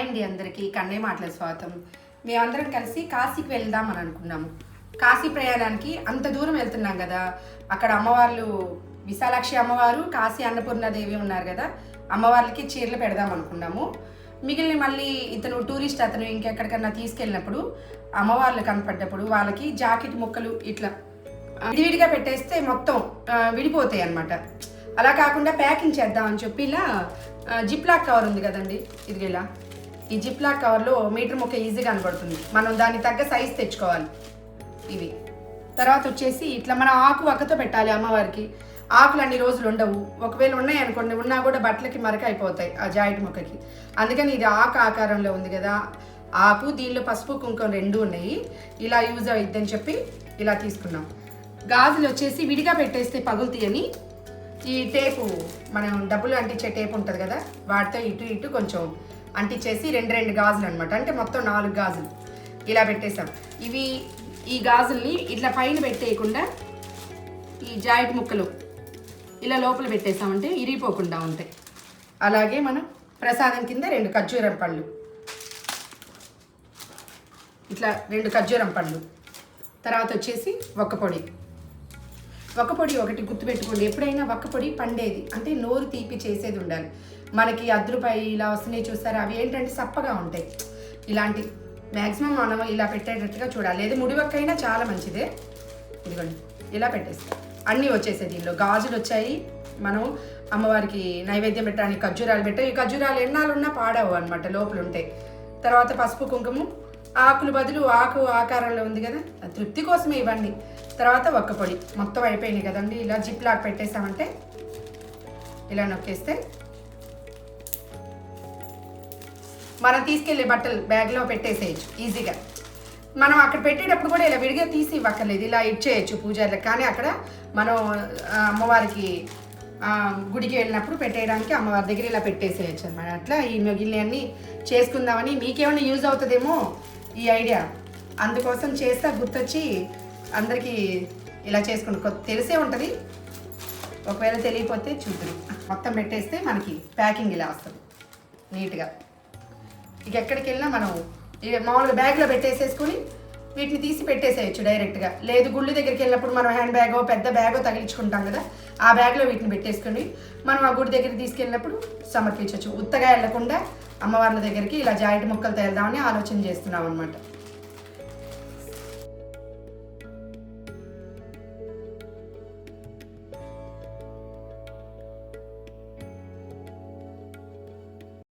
Hi అండి అందరికీ. కన్నే మాటల స్వాగతం. మేమందరం కలిసి కాశీకి వెళ్దాం అని అనుకున్నాము. కాశీ ప్రయాణానికి అంత దూరం వెళ్తున్నాం కదా. అక్కడ అమ్మవార్లు విశాలాక్షి అమ్మవారు కాశీ అన్నపూర్ణాదేవి ఉన్నారు కదా. అమ్మవార్లకి చీరలు పెడదాం అనుకున్నాము. మిగిలిన మళ్ళీ ఇతను టూరిస్ట్ అతను ఇంకెక్కడికన్నా తీసుకెళ్ళినప్పుడు అమ్మవార్లు కనపడ్డప్పుడు వాళ్ళకి జాకెట్ ముక్కలు ఇట్లా విడివిడిగా పెట్టేస్తే మొత్తం విడిపోతాయి అన్నమాట. అలా కాకుండా ప్యాకింగ్ చేద్దామని చెప్పి ఇలా జిప్ లాక్ కవర్ ఉంది కదండి. ఇది ఇలా. ఈ జిప్లా కవర్లో మీటర్ ముక్క ఈజీగా కనబడుతుంది. మనం దాన్ని తగ్గ సైజ్ తెచ్చుకోవాలి. ఇవి. తర్వాత వచ్చేసి ఇట్లా మన ఆకు వక్కతో పెట్టాలి అమ్మవారికి. ఆకులు అన్ని రోజులు ఉండవు. ఒకవేళ ఉన్నాయి అనుకోండి ఉన్నా కూడా బట్టలకి మరక అయిపోతాయి ఆ జాయింట్ మొక్కకి. అందుకని ఇది ఆకు ఆకారంలో ఉంది కదా. ఆకు దీనిలో పసుపు కుంకుమ రెండు ఉన్నాయి. ఇలా యూజ్ అవుతుందని చెప్పి ఇలా తీసుకున్నాం. గాజులు వచ్చేసి విడిగా పెట్టేస్తే పగులుతాయని ఈ టేపు మనం డబ్బులు అంటించే టేప్ ఉంటుంది కదా వాటితో ఇటు ఇటు కొంచెం అంటించేసి రెండు రెండు గాజులు అనమాట అంటే మొత్తం నాలుగు గాజులు ఇలా పెట్టేసాం ఇవి ఈ గాజుల్ని ఇట్లా పైన పెట్టేయకుండా ఈ జాయింట్ ముక్కలు ఇలా లోపల పెట్టేసామంటే ఇరిగిపోకుండా ఉంటాయి. అలాగే మనం ప్రసాదం కింద రెండు ఖర్జూరం పళ్ళు. ఇట్లా రెండు ఖర్జూరం పళ్ళు. తర్వాత వచ్చేసి ఒక్క పొడి. ఒక పొడి ఒకటి గుర్తుపెట్టుకోండి. ఎప్పుడైనా ఒక్క పొడి పండేది. అంటే నోరు తీపి చేసేది ఉండాలి. మనకి అద్రుపై ఇలా వస్తున్నాయి చూస్తారు అవి ఏంటంటే సప్పగా ఉంటాయి. ఇలాంటి మ్యాక్సిమం మనం ఇలా పెట్టేటట్టుగా చూడాలి. లేదు ముడివక్కైనా చాలా మంచిదే. ఇదిగోండి. ఇలా పెట్టేస్తాం. అన్నీ వచ్చేసాయి దీనిలో గాజులు వచ్చాయి. మనం అమ్మవారికి నైవేద్యం పెట్టడానికి ఖర్జూరాలు పెట్టాం. ఈ ఖర్జూరాలు ఎన్నాళ్ళు ఉన్నా పాడవు అనమాట లోపల ఉంటాయి తర్వాత పసుపు కుంకుమ ఆకులు బదులు ఆకు ఆకారంలో ఉంది కదా తృప్తి కోసమే ఇవన్నీ తర్వాత ఒక్క పొడి మొత్తం అయిపోయినాయి కదండి. ఇలా జిప్ లాక్ పెట్టేసామంటే ఇలా నొక్కేస్తే మనం తీసుకెళ్ళే బట్టలు బ్యాగ్లో పెట్టేసేయచ్చు ఈజీగా. మనం అక్కడ పెట్టేటప్పుడు కూడా ఇలా విడిగా తీసి ఇవ్వక్కర్లేదు ఇలా ఇచ్చేయచ్చు పూజారులకు కానీ అక్కడ మనం అమ్మవారికి గుడికి వెళ్ళినప్పుడు పెట్టేయడానికి అమ్మవారి దగ్గర ఇలా పెట్టేసేయచ్చు అనమాట అట్లా ఈ మిగిలినవన్నీ చేసుకుందామని మీకేమైనా యూజ్ అవుతుందేమో ఈ ఐడియా. అందుకోసం చేస్తా గుర్తొచ్చి అందరికీ ఇలా చేసుకుని తెలిసే ఉంటుంది. ఒకవేళ తెలియకపోతే చూద్దాం మొత్తం పెట్టేస్తే మనకి ప్యాకింగ్ ఇలా వస్తుంది. నీట్గా. ఇక ఎక్కడికి వెళ్ళినా మనం ఇక మామూలుగా బ్యాగ్లో పెట్టేసేసుకుని వీటిని తీసి పెట్టేసేయచ్చు డైరెక్ట్గా. లేదు గుళ్ళు దగ్గరికి వెళ్ళినప్పుడు మనం హ్యాండ్ బ్యాగో పెద్ద బ్యాగో తగిలించుకుంటాం కదా ఆ బ్యాగ్లో వీటిని పెట్టేసుకుని మనం ఆ గుడి దగ్గరికి తీసుకెళ్ళినప్పుడు సమర్పించవచ్చు ఉత్తగా వెళ్ళకుండా అమ్మవార్ల దగ్గరికి ఇలా జాయింట్ ముక్కలు తేల్దామని ఆలోచన చేస్తున్నాం అనమాట